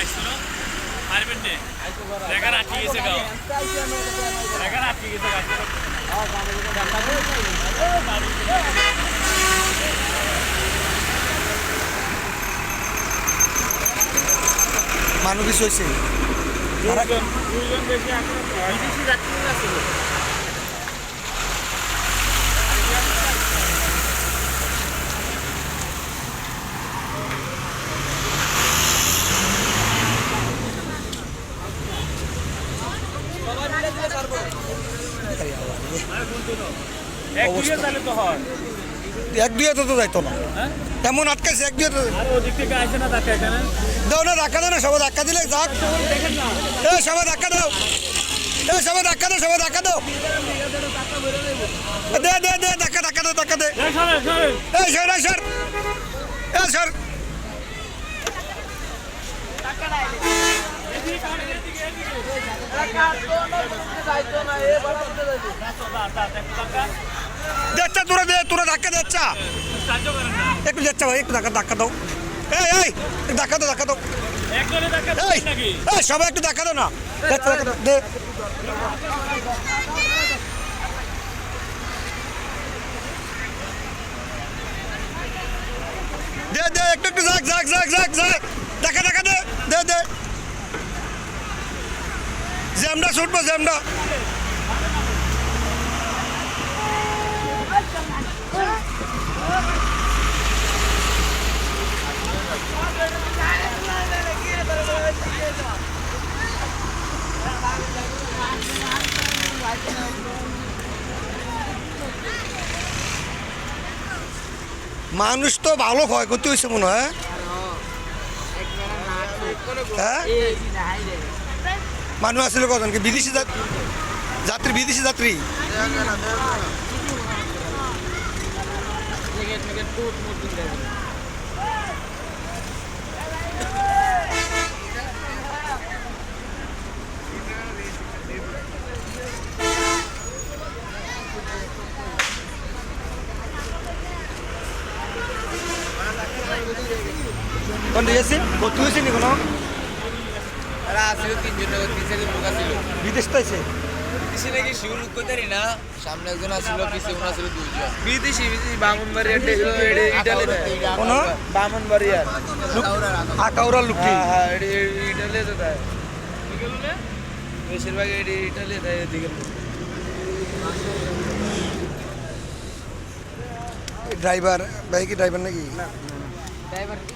আসছিল পারবেন না দেখার আটকে গেছে গাও। দেখার আটকে গেছে মানুষ হয়েছে দুজন বেশি বিদেশি যাত্রী ছিল এক দুইয়ে তাহলে তো হয়। এক দুই তো যাইতো না। হ্যাঁ? এমন আটকাইছে এক দুই তো আর ওদিক থেকে আসে না দেখা এখানে? দাও না ধাক্কা দাও না সবাই ধাক্কা দিলে যাক। এ সবাই ধাক্কা দাও। এ সবাই ধাক্কা দাও সবাই ধাক্কা দাও। দে দে দে ধাক্কা ধাক্কা দে ধাক্কা দে। এই সরে এই সর। এই সর। দেখছা তোরা দে তোরা ধাক্কা না একটু দেখছা ভাই, একটু ধাক্কা ধাক্কা দাও। এই দাও দাও। দেখা এই, সবাই একটু ধাক্কা দাও না। একটু একটু যাক যাক যাক যাক দেখা দেখা দে দে দে। জ্যামটা ছুটবো জ্যামটা মানুষ তো ভালো ক্ষয়ক্ষতি হয়েছে মনে হয় হ্যাঁ? মানুষ আসলে কজন? বিদেশি যাত- যাত্রী বিদেশি যাত্রী? কোন দিয়েছি ভর্তি হয়েছে নি কোনো? এরা আসছিল তিনজন লোক বিদেশ তো আছে। পিছে নাকি শিউ লোক কইতারি না। সামনে একজন আসছিল পিছে উনি আসছিল দুইজন। বিদেশি বিদেশি বামনবাড়িয়া ইটালি কোনো? বামনবাড়িয়া। আকাউরা লুকি। হ্যাঁ হ্যাঁ ইটালি তো তাই। বেশিরভাগ এটি ইটালি তাই এদিকে ড্রাইভার ভাই কি ড্রাইভার নাকি? ড্রাইভার কি